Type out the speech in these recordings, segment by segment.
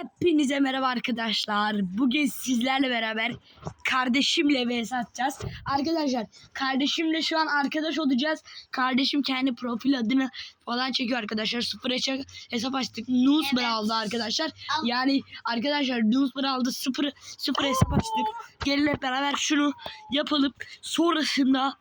Hepinize merhaba arkadaşlar. Bugün sizlerle beraber kardeşimle vs atacağız. Arkadaşlar kardeşimle şu an arkadaş olacağız. Kardeşim kendi profil adını falan çekiyor arkadaşlar. Sıfır hesap, açtık. Newsber Evet. aldı arkadaşlar. Al. Yani arkadaşlar Newsber aldı. Sıfır, sıfır hesap açtık. Gelin hep beraber şunu yapalım. Sonrasında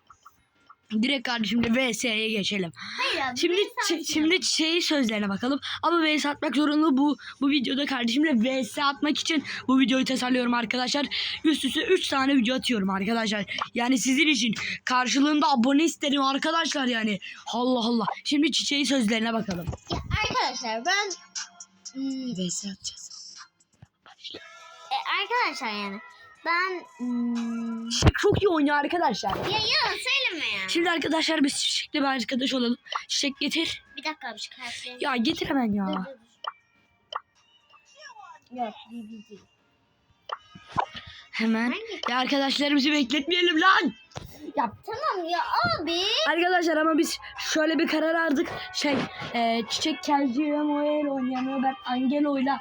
direkt kardeşimle VS'ye geçelim. Hayır abi, Şimdi şimdi şey sözlerine bakalım. Ama VS atmak zorunlu bu bu videoda kardeşimle VS atmak için bu videoyu tasarlıyorum arkadaşlar. Üst üste 3 tane video atıyorum arkadaşlar. Yani sizin için karşılığında abone isterim arkadaşlar yani. Allah Allah. Şimdi çiçeği sözlerine bakalım. Ya arkadaşlar ben hmm, VS atacağız. Başla. e, arkadaşlar yani ben hmm, çok iyi oynuyor arkadaşlar. ya yalan söyleme ya. Şimdi arkadaşlar biz Çiçek'le bir arkadaş olalım. Çiçek getir. Bir dakika bir şey Ya getir hemen ya. Dur, dur, dur. Yok. Hemen. Hangi? Ya arkadaşlarımızı bekletmeyelim lan. Ya Tamam ya abi. Arkadaşlar ama biz şöyle bir karar aldık. Şey, e, Çiçek Kelci Moel oynayamıyor. Ben Angelo'yla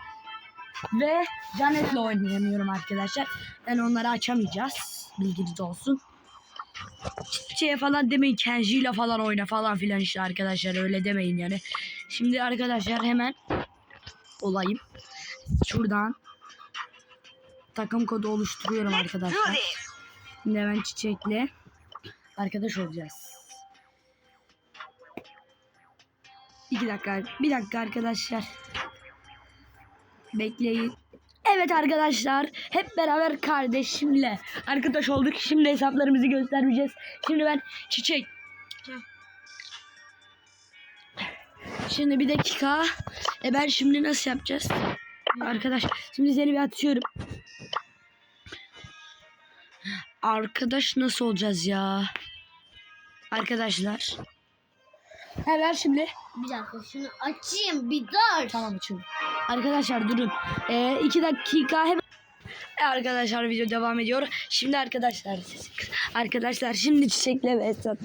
ve Janet'le oynayamıyorum arkadaşlar. Yani onları açamayacağız. Bilginiz olsun. Çiçeğe falan demeyin. Kenji'yle falan oyna falan filan işte arkadaşlar. Öyle demeyin yani. Şimdi arkadaşlar hemen olayım. Şuradan takım kodu oluşturuyorum arkadaşlar. Şimdi hemen Çiçek'le arkadaş olacağız. İki dakika. Bir dakika arkadaşlar. Bekleyin. Evet arkadaşlar. Hep beraber kardeşimle arkadaş olduk. Şimdi hesaplarımızı göstermeyeceğiz. Şimdi ben çiçek. Şimdi bir dakika. E ben şimdi nasıl yapacağız? Arkadaş şimdi seni bir atıyorum. Arkadaş nasıl olacağız ya? Arkadaşlar. Ver şimdi. Bir dakika şunu açayım bir dur. Tamam için. Arkadaşlar durun. Ee, iki dakika hemen. E, Arkadaşlar video devam ediyor. Şimdi arkadaşlar Arkadaşlar şimdi Çiçek'le ve Esat.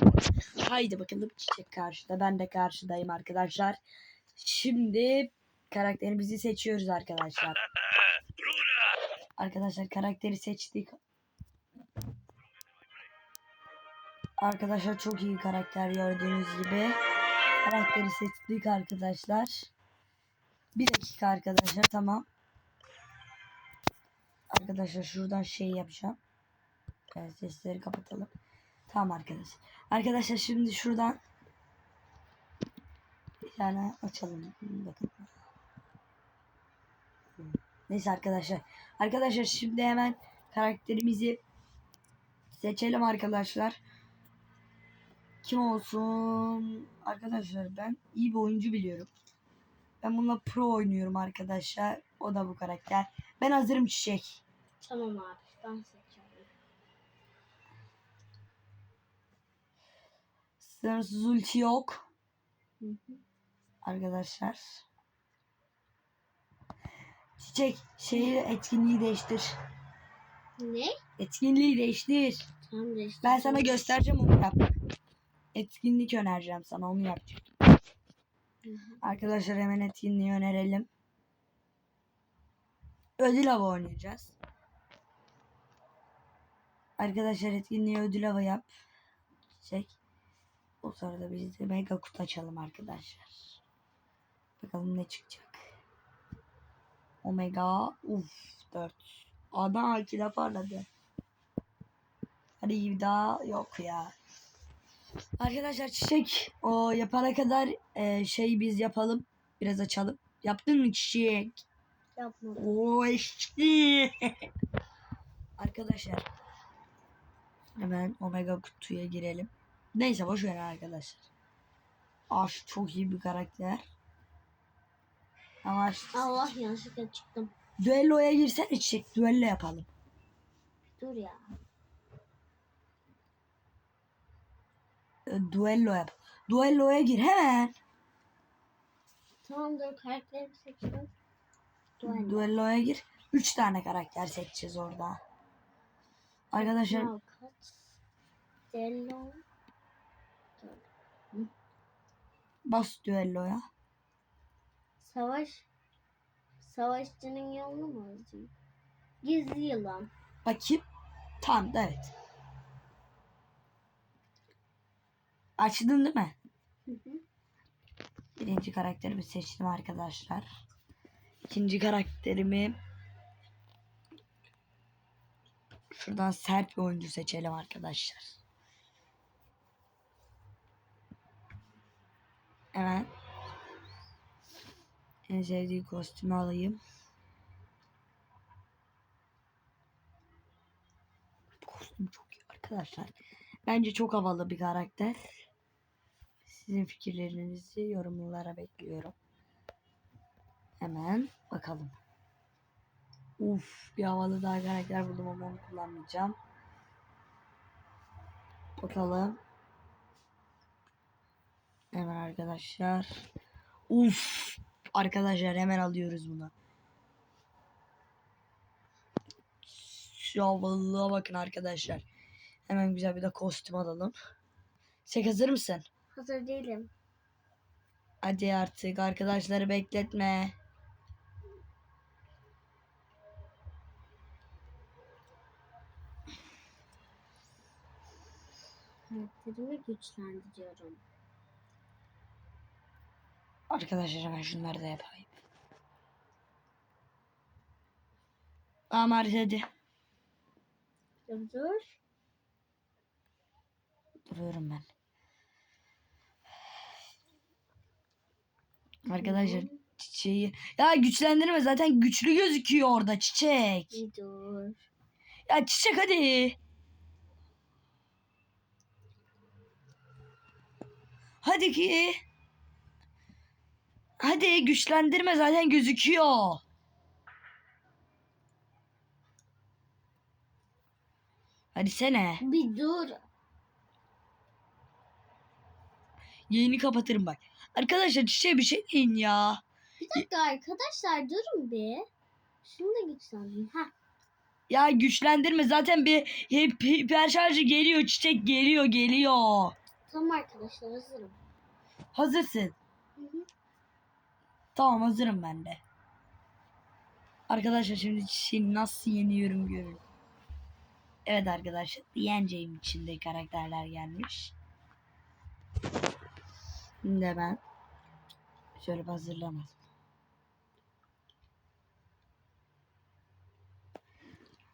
Haydi bakalım Çiçek karşıda. Ben de karşıdayım arkadaşlar. Şimdi karakterimizi seçiyoruz arkadaşlar. Arkadaşlar karakteri seçtik. Arkadaşlar çok iyi karakter gördüğünüz gibi. Karakteri seçtik arkadaşlar. Bir dakika arkadaşlar tamam. Arkadaşlar şuradan şey yapacağım. Evet, sesleri kapatalım. Tamam arkadaşlar. Arkadaşlar şimdi şuradan bir tane açalım. Bakın. Neyse arkadaşlar. Arkadaşlar şimdi hemen karakterimizi seçelim arkadaşlar. Kim olsun? Arkadaşlar ben iyi bir oyuncu biliyorum. Ben bununla pro oynuyorum arkadaşlar. O da bu karakter. Ben hazırım çiçek. Tamam abi ben seçiyorum. Sınırsız ulti yok. Hı hı. Arkadaşlar. Çiçek şeyi etkinliği değiştir. Ne? Etkinliği değiştir. Tamam işte. Ben sana göstereceğim onu yap. Etkinlik önereceğim sana onu yapacağım. Arkadaşlar hemen etkinliği önerelim. Ödül avı oynayacağız. Arkadaşlar etkinliği ödül avı yap. Çek. O sırada biz de mega kutu açalım arkadaşlar. Bakalım ne çıkacak. Omega uf 4. Adam akile parladı. Hadi bir daha yok ya. Arkadaşlar çiçek o yapana kadar e, şey biz yapalım. Biraz açalım. Yaptın mı çiçek? Yapmadım. Oo eşki. arkadaşlar. Hemen Omega kutuya girelim. Neyse boş ver arkadaşlar. Aş çok iyi bir karakter. Ama Allah yanlışlıkla çıktım. düelloya girsen çiçek düello yapalım. Dur ya. Düello yap. Düelloya gir hemen. Tamam dur karakterimi seçtim. Duel. Düelloya gir. 3 tane karakter seçeceğiz orada. Arkadaşlar. Delon. bas düelloya. Savaş. Savaşçının yolunu mu alacağım? Gizli yılan. Bakayım. Tamam da evet. Açtın değil mi? Hı hı. Birinci karakterimi seçtim arkadaşlar. İkinci karakterimi şuradan sert bir oyuncu seçelim arkadaşlar. Hemen en sevdiği kostümü alayım. Kostüm çok iyi arkadaşlar. Bence çok havalı bir karakter. Sizin fikirlerinizi yorumlara bekliyorum. Hemen bakalım. Uf bir havalı daha karakter buldum ama onu kullanmayacağım. Bakalım. Hemen arkadaşlar. Uf arkadaşlar hemen alıyoruz bunu. Şu havalılığa bakın arkadaşlar. Hemen güzel bir de kostüm alalım. Sen hazır mısın? Hazır değilim. Hadi artık arkadaşları bekletme. Karakterimi güçlendiriyorum. Arkadaşlar hemen şunları da yapayım. Ama hadi. Dur dur. Duruyorum ben. Arkadaşlar çiçeği. Ya güçlendirme zaten güçlü gözüküyor orada çiçek. Bir dur. Ya çiçek hadi. Hadi ki. Hadi güçlendirme zaten gözüküyor. Hadi sene. Bir dur. Yayını kapatırım bak. Arkadaşlar çiçeğe bir şey deyin ya. Bir dakika arkadaşlar durun bir. Şunu da güçlendim. Ha. Ya güçlendirme zaten bir hep hiper şarjı geliyor çiçek geliyor geliyor. Tamam arkadaşlar hazırım. Hazırsın. Hı hı. Tamam hazırım ben de. Arkadaşlar şimdi çiçeği nasıl yeniyorum görün. Evet arkadaşlar yeneceğim içinde karakterler gelmiş. De ben şöyle hazırlamadım.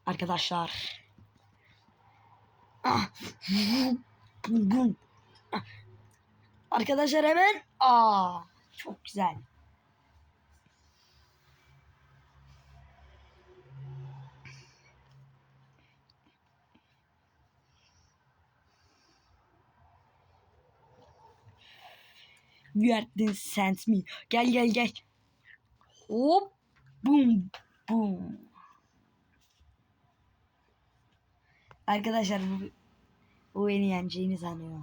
Arkadaşlar. Ah. Ah. Arkadaşlar hemen. Aa, çok güzel. You didn't send me. Gel gel gel. Hop. Boom. Boom. Arkadaşlar bu, bu beni yeneceğini sanıyor.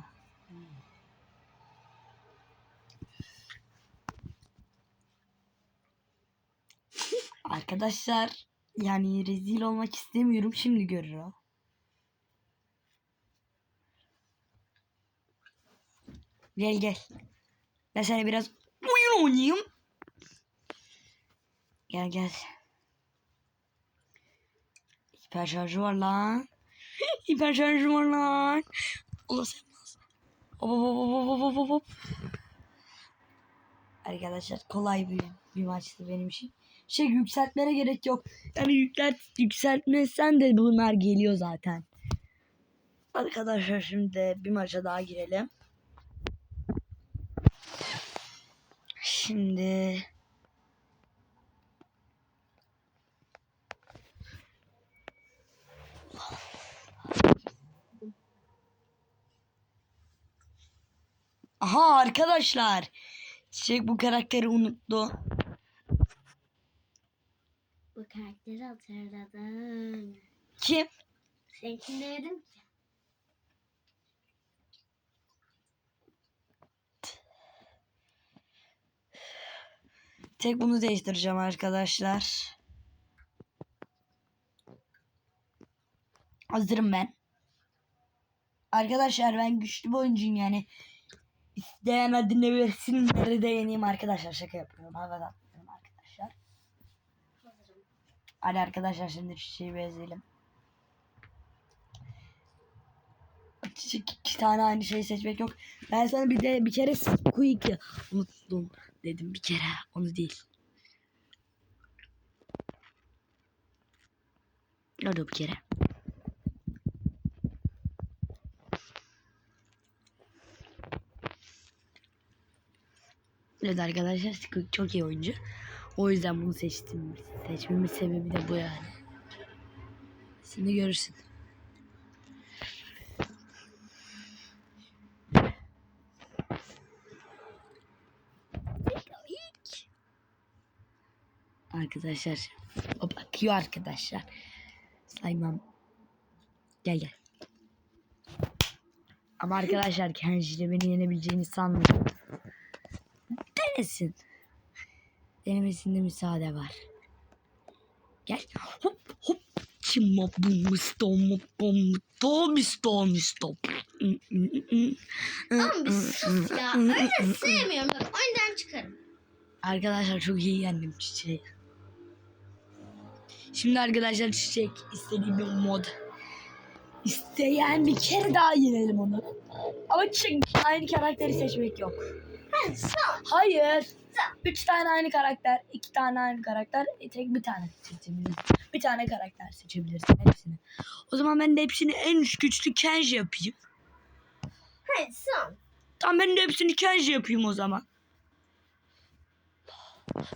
Arkadaşlar yani rezil olmak istemiyorum. Şimdi görür o. Gel gel. Ben sana biraz oyun oynayayım. Gel gel. Hiper şarjı var lan. Hiper şarjı var lan. Allah sevmez. Hop hop hop hop hop hop hop. Arkadaşlar kolay bir, bir maçtı benim için. Şey yükseltmene gerek yok. Yani yükselt, yükseltmesen de bunlar geliyor zaten. Arkadaşlar şimdi bir maça daha girelim. Şimdi Aha arkadaşlar. Çiçek bu karakteri unuttu. Bu karakteri hatırladım. Kim? Seninkini denedim ki. Tek bunu değiştireceğim arkadaşlar. Hazırım ben. Arkadaşlar ben güçlü bir oyuncuyum yani. İsteyen adını versin nerede yeneyim arkadaşlar. Şaka yapıyorum. Havadan arkadaşlar. Hadi arkadaşlar şimdi çiçeği bezleyelim. Çiçek iki tane aynı şeyi seçmek yok. Ben sana bir de bir kere Squeak'i unuttum dedim bir kere. Onu değil. Hadi bir kere. Evet arkadaşlar Squeak çok iyi oyuncu. O yüzden bunu seçtim. Seçmemin sebebi de bu yani. Şimdi görürsün. Arkadaşlar o bakıyor arkadaşlar. Saymam. Gel gel. Ama arkadaşlar kendisi beni yenebileceğini sanmıyorum. Denesin. Denemesinde müsaade var. Gel. Hop hop. Çimma bum stom bum tom stom stom. Ama sus ya. Öyle sevmiyorum. Bak oyundan çıkarım. Arkadaşlar çok iyi yendim çiçeği. Şimdi arkadaşlar çiçek istediği bir mod. İsteyen bir kere daha yenelim onu. Ama çiçek aynı karakteri seçmek yok. Hayır. Üç tane aynı karakter, iki tane aynı karakter, e, tek bir tane seçebiliriz. Bir tane karakter seçebilirsin hepsini. O zaman ben de hepsini en güçlü Kenji yapayım. Hadi son. Tamam ben de hepsini Kenji yapayım o zaman.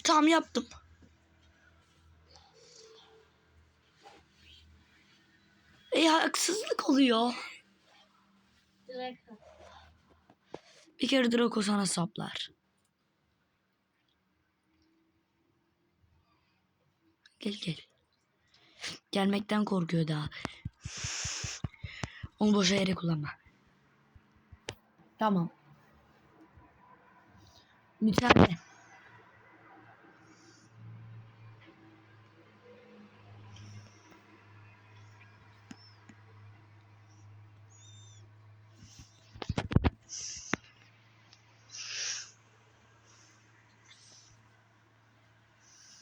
Tamam yaptım. E haksızlık oluyor. Al. Bir kere Draco sana saplar. Gel gel. Gelmekten korkuyor daha. Onu boşa yere kullanma. Tamam. Lütfen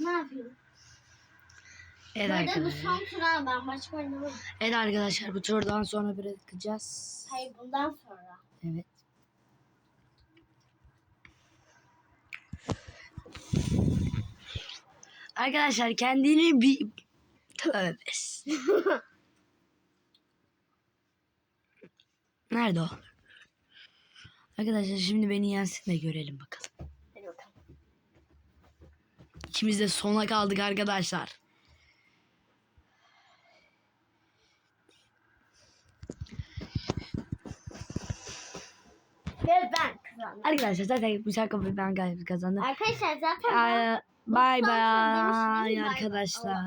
Ne yapayım? Evet Burada bu arkadaşlar. son tura ben başka oynamam. Evet arkadaşlar bu turdan sonra bırakacağız. Hayır bundan sonra. Evet. Arkadaşlar kendini bir tövbe. Nerede o? Arkadaşlar şimdi beni yensin de görelim bakalım. İkimiz de sona kaldık arkadaşlar. Ve ben kazandım. Arkadaşlar zaten bu şarkı ben galiba kazandım. Arkadaşlar zaten bye bay bay. arkadaşlar.